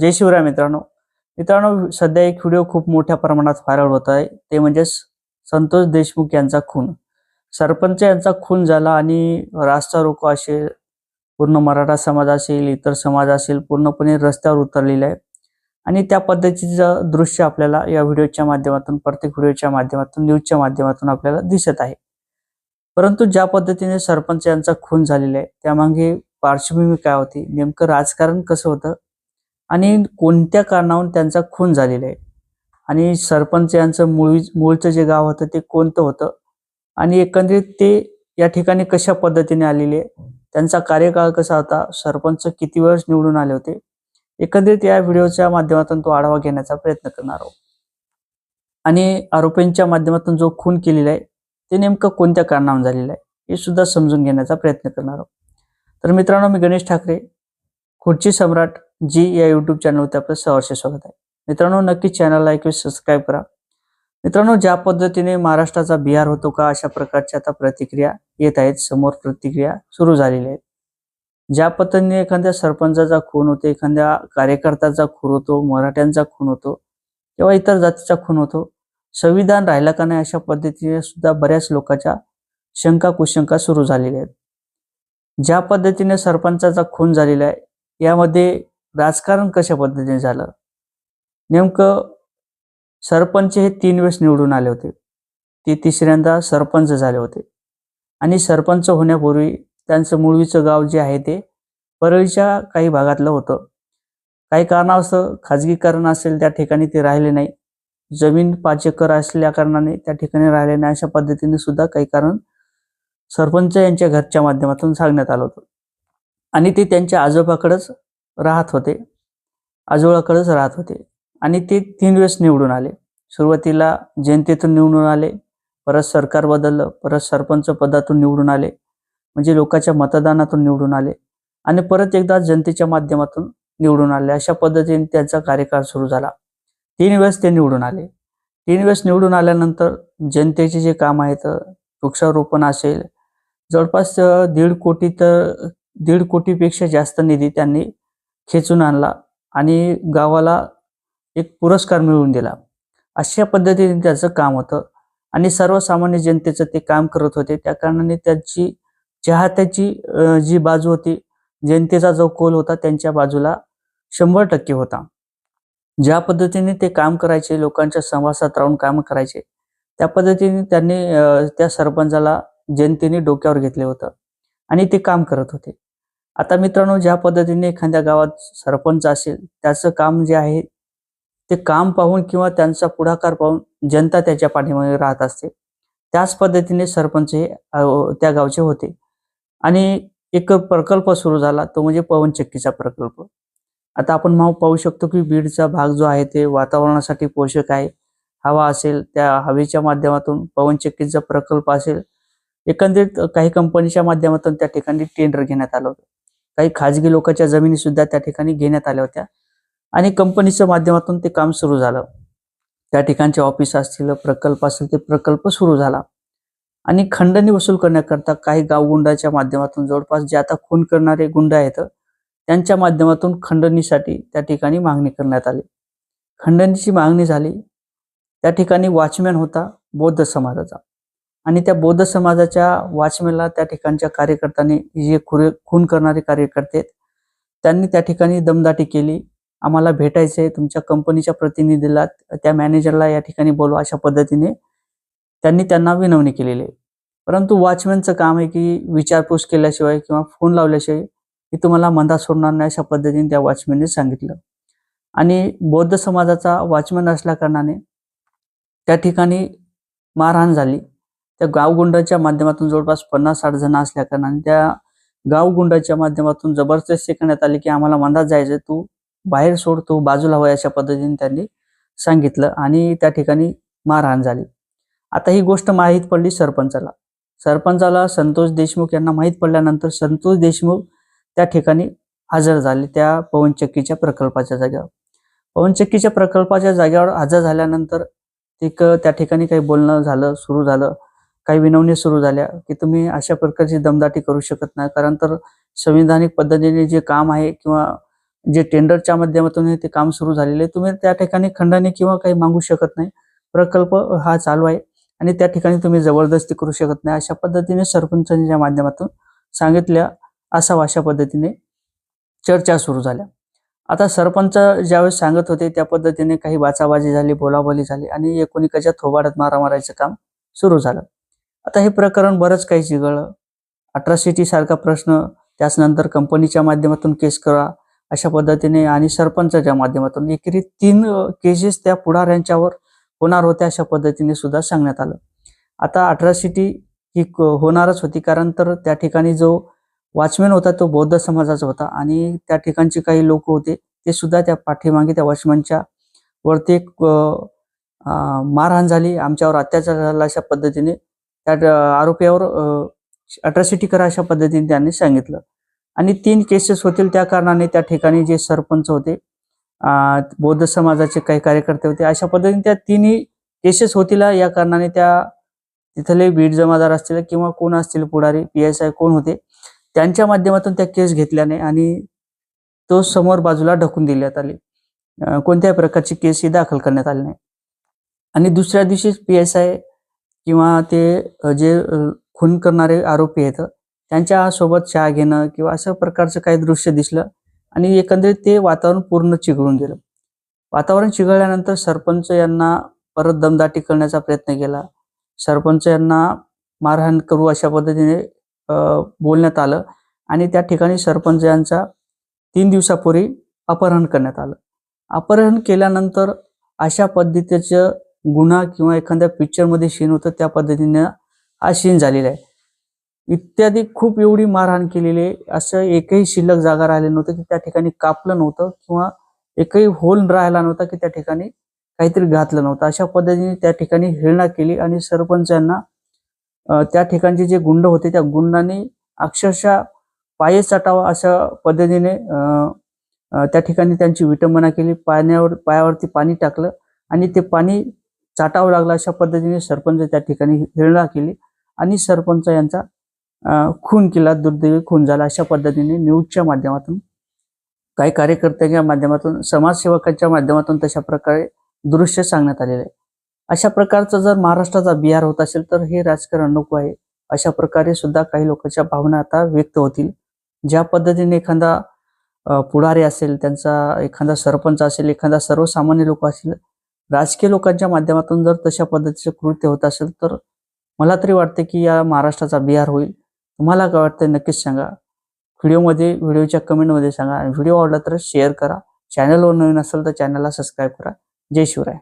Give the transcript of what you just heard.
जय शिवराय मित्रांनो. मित्रांनो सध्या एक व्हिडिओ खूप मोठ्या प्रमाणात व्हायरल होत आहे. ते म्हणजे संतोष देशमुख यांचा खून. सरपंच यांचा खून झाला आणि रास्ता रोको असेल पूर्ण मराठा समाज असेल इतर समाज असेल पूर्णपणे रस्त्यावर उतरलेला आहे आणि त्या पद्धतीचं दृश्य आपल्याला या व्हिडिओच्या माध्यमातून प्रत्येक व्हिडिओच्या माध्यमातून न्यूजच्या माध्यमातून आपल्याला दिसत आहे. परंतु ज्या पद्धतीने सरपंच यांचा खून झालेला आहे त्यामागे पार्श्वभूमी काय होती? नेमकं राजकारण कसं होतं? आणि कोणत्या कारणावरून त्यांचा खून झालेला आहे. आणि सरपंच यांचं मूळ मूळचं जे गाव होतं ते कोणतं होतं? आणि एकंदरीत ते या ठिकाणी कशा पद्धतीने आलेले? त्यांचा कार्यकाळ कसा होता? सरपंच किती वेळेस निवडून आले होते? एकंदरीत या व्हिडिओच्या माध्यमातून तो आढावा घेण्याचा प्रयत्न करणार आहोत. आणि आरोपींच्या माध्यमातून जो खून केलेला आहे ते नेमकं कोणत्या कारणावरून झालेलं आहे हे सुद्धा समजून घेण्याचा प्रयत्न करणार आहोत. तर मित्रांनो मी गणेश ठाकरे खुर्ची सम्राट जी या युट्यूब चॅनलवरती आपलं सहर्ष स्वागत आहे. मित्रांनो नक्की चॅनलला एक सबस्क्राईब करा. मित्रांनो ज्या पद्धतीने महाराष्ट्राचा बिहार होतो का अशा प्रकारच्या आता प्रतिक्रिया येत आहेत समोर प्रतिक्रिया सुरू झालेल्या आहेत. ज्या पद्धतीने एखाद्या सरपंचाचा खून होतो एखाद्या कार्यकर्त्याचा खून होतो मराठ्यांचा खून होतो किंवा इतर जातीचा खून होतो संविधान राहिला का नाही अशा पद्धतीने सुद्धा बऱ्याच लोकांच्या शंका कुशंका सुरू झालेल्या आहेत. ज्या पद्धतीने सरपंचाचा खून झालेला आहे यामध्ये राजकारण कशा पद्धतीने झालं? नेमकं सरपंच हे तीन वेळेस निवडून आले होते. ते तिसऱ्यांदा सरपंच झाले होते. आणि सरपंच होण्यापूर्वी त्यांचं मुळवीचं गाव जे आहे ते परळीच्या काही भागातलं होतं. काही कारणास्तव खाजगीकरण असेल त्या ठिकाणी ते राहिले नाही. जमीन पाच एकर असल्या कारणाने त्या ठिकाणी राहिले नाही अशा पद्धतीने सुद्धा काही कारण सरपंच यांच्या घरच्या माध्यमातून सांगण्यात आलं होतं. आणि ते त्यांच्या आजोबाकडंच राहत होते. आजोळाकडेच राहत होते. आणि ते तीन वेळेस निवडून आले. सुरुवातीला जनतेतून निवडून आले. परत सरकार बदललं. परत सरपंच पदातून निवडून आले. म्हणजे लोकांच्या मतदानातून निवडून आले. आणि परत एकदा जनतेच्या माध्यमातून निवडून आले. अशा पद्धतीने त्यांचा कार्यकाळ सुरू झाला. तीन वेळेस ते निवडून आले. तीन वेळेस निवडून आल्यानंतर जनतेचे जे काम आहेत वृक्षारोपण असेल जवळपास दीड कोटी तर दीड कोटीपेक्षा जास्त निधी त्यांनी खेचून आणला आणि गावाला एक पुरस्कार मिळवून दिला. अशा पद्धतीने त्याचं काम होतं आणि सर्वसामान्य जनतेचं ते काम करत होते. त्या कारणाने त्याची चाहत्याची जी बाजू होती जनतेचा जो कोल होता त्यांच्या बाजूला शंभर टक्के होता. ज्या पद्धतीने ते काम करायचे लोकांच्या संवासात राहून काम करायचे त्या पद्धतीने त्यांनी त्या सरपंचाला जनतेने डोक्यावर घेतले होतं आणि ते काम करत होते. आता मित्रांनो ज्या पद्धतीने एखाद्या गावात सरपंच असेल त्याचं काम जे आहे ते काम पाहून किंवा त्यांचा पुढाकार पाहून जनता त्याच्या पाठीमागे राहत असते. त्याच पद्धतीने सरपंच हे त्या गावचे होते. आणि एक प्रकल्प सुरू झाला तो म्हणजे पवनचक्कीचा प्रकल्प. आता आपण पाहू शकतो की बीडचा भाग जो आहे ते वातावरणासाठी पोषक आहे. हवा असेल त्या हवेच्या माध्यमातून पवनचक्कीचा प्रकल्प असेल. एकंदरीत काही कंपनीच्या माध्यमातून त्या ठिकाणी टेंडर घेण्यात आलं होतं. काही खाजगी लोकांच्या जमिनी सुद्धा त्या ठिकाणी घेण्यात आल्या होत्या. आणि कंपनीच्या माध्यमातून ते काम सुरू झालं. त्या ठिकाणचे ऑफिस असतील प्रकल्प असतील ते प्रकल्प सुरू झाला. आणि खंडणी वसूल करण्याकरता काही गावगुंडाच्या माध्यमातून जवळपास जे आता खून करणारे गुंड आहेत त्यांच्या माध्यमातून खंडणीसाठी त्या ठिकाणी मागणी करण्यात आली. खंडणीची मागणी झाली. त्या ठिकाणी वॉचमॅन होता बौद्ध समाजाचा. आणि त्या बौद्ध समाजाच्या वाचमेला त्या ठिकाणच्या कार्यकर्त्यांनी जे खुरे खून करणारे कार्यकर्ते त्यांनी त्या ठिकाणी दमदाटी केली. आम्हाला भेटायचं आहे तुमच्या कंपनीच्या प्रतिनिधीला त्या मॅनेजरला या ठिकाणी बोलवा अशा पद्धतीने त्यांनी त्यांना विनवणी केलेली आहे. परंतु वॉचमॅनचं काम आहे की विचारपूस केल्याशिवाय किंवा फोन लावल्याशिवाय की तुम्हाला मंदा सोडणार नाही अशा पद्धतीने त्या वॉचमॅनने सांगितलं. आणि बौद्ध समाजाचा वॉचमॅन असल्या कारणाने त्या ठिकाणी मारहाण झाली. त्या गावगुंडाच्या माध्यमातून जवळपास पन्नास साठ जण असल्या कारणाने त्या गावगुंडाच्या माध्यमातून जबरदस्ती करण्यात आली की आम्हाला मंदात जायचं तू बाहेर सोड तू बाजूला हवं अशा पद्धतीने त्यांनी सांगितलं आणि त्या ठिकाणी मारहाण झाली. आता ही गोष्ट माहीत पडली सरपंचाला. सरपंचाला संतोष देशमुख यांना माहीत पडल्यानंतर संतोष देशमुख त्या ठिकाणी हजर झाले त्या पवनचक्कीच्या प्रकल्पाच्या जागेवर. पवनचक्कीच्या प्रकल्पाच्या जागेवर हजर झाल्यानंतर एक त्या ठिकाणी काही बोलणं झालं सुरू झालं. काही विनवणी सुरू झाल्या की तुम्ही अशा प्रकारची दमदाटी करू शकत नाही. कारण तर संविधानिक पद्धतीने जे काम आहे किंवा जे टेंडरच्या माध्यमातून ते काम सुरू झालेले आहे तुम्ही त्या ठिकाणी खंडाने किंवा काही मागू शकत नाही. प्रकल्प हा चालू आहे आणि त्या ठिकाणी तुम्ही जबरदस्ती करू शकत नाही. अशा पद्धतीने सरपंचांच्या माध्यमातून सांगितल्या असावं अशा पद्धतीने चर्चा सुरू झाल्या. आता सरपंच ज्यावेळेस सांगत होते त्या पद्धतीने काही बाचाबाजी झाली बोलाबोली झाली आणि एकोणिकाच्या थोबाडत मारा मारायचं काम सुरू झालं. आता हे प्रकरण बरंच काही चिघळलं. अट्रॉसिटी सारखा प्रश्न त्याच नंतर कंपनीच्या माध्यमातून केस करा अशा पद्धतीने आणि सरपंचाच्या माध्यमातून. एकरी तीन केसेस त्या पुढाऱ्यांच्यावर होणार होत्या अशा पद्धतीने सुद्धा सांगण्यात आलं. आता अट्रॉसिटी ही क- होणारच होती कारण तर त्या ठिकाणी जो वॉचमॅन होता तो बौद्ध समाजाचा होता आणि त्या ठिकाणचे काही लोक होते ते सुद्धा त्या पाठीमागे त्या वॉचमॅनच्या वरती एक मारहाण झाली. आमच्यावर अत्याचार झाला अशा पद्धतीने त्या आरोपीवर अट्रॉसिटी करा अशा पद्धतीने त्यांनी सांगितलं. आणि तीन केसेस होतील त्या कारणाने त्या ठिकाणी जे सरपंच होते बौद्ध समाजाचे काही कार्यकर्ते होते अशा पद्धतीने त्या तिन्ही केसेस होतील या कारणाने त्या तिथले बीड जमादार असतील किंवा कोण असतील पुढारी पी एस आय कोण होते त्यांच्या माध्यमातून त्या केस घेतल्याने आणि तो समोर बाजूला ढकून दिल्यात आली. कोणत्याही प्रकारची केस ही दाखल करण्यात आली नाही. आणि दुसऱ्या दिवशी पी एस आय किंवा ते जे खून करणारे आरोपी आहेत त्यांच्यासोबत चहा घेणं किंवा अशा प्रकारचं काही दृश्य दिसलं आणि एकंदरीत ते वातावरण पूर्ण चिघळून गेलं. वातावरण चिघळल्यानंतर सरपंच यांना परत दमदाटी करण्याचा प्रयत्न केला. सरपंच यांना मारहाण करू अशा पद्धतीने बोलण्यात आलं आणि त्या ठिकाणी सरपंच यांचा तीन दिवसापूर्वी अपहरण करण्यात आलं. अपहरण केल्यानंतर अशा पद्धतीचं गुन्हा किंवा एखाद्या पिक्चरमध्ये सीन होतं त्या पद्धतीनं हा सीन झालेला आहे. इत्यादी खूप एवढी मारहाण केलेली आहे. असं एकही शिल्लक जागा राहिले नव्हतं की त्या ठिकाणी कापलं नव्हतं किंवा एकही होल राहिला नव्हता की त्या ठिकाणी काहीतरी घातलं नव्हतं. अशा पद्धतीने त्या ठिकाणी हेळणा केली आणि सरपंचांना त्या ठिकाणचे जे गुंड होते त्या गुंडांनी अक्षरशः पाये चाटावा अशा पद्धतीने त्या ठिकाणी त्यांची विटंबना केली. पाण्यावर पायावरती पाणी टाकलं आणि ते पाणी चाटावं लागला अशा पद्धतीने सरपंच त्या ठिकाणी हिरणा केली आणि सरपंच यांचा खून केला दुर्दैवी खून झाला अशा पद्धतीने न्यूजच्या माध्यमातून काही कार्यकर्त्यांच्या माध्यमातून समाजसेवकांच्या माध्यमातून तशा प्रकारे दृश्य सांगण्यात आलेलं आहे. अशा प्रकारचं जर महाराष्ट्राचा बिहार होत असेल तर हे राजकारण नको आहे. अशा प्रकारे सुद्धा काही लोकांच्या भावना आता व्यक्त होतील. ज्या पद्धतीने एखादा पुढारी असेल त्यांचा एखादा सरपंच असेल एखादा सर्वसामान्य लोक असेल राजकीय लोकांच्या माध्यमातून जर तशा पद्धतीचं कृत्य होत असेल तर मला तरी वाटते की या महाराष्ट्राचा बिहार होईल. तुम्हाला काय वाटतं नक्कीच सांगा. व्हिडिओमध्ये व्हिडिओच्या कमेंटमध्ये सांगा आणि व्हिडिओ आवडला तर शेअर करा. चॅनलवर नवीन असेल तर चॅनलला सबस्क्राईब करा. जय शिवराय.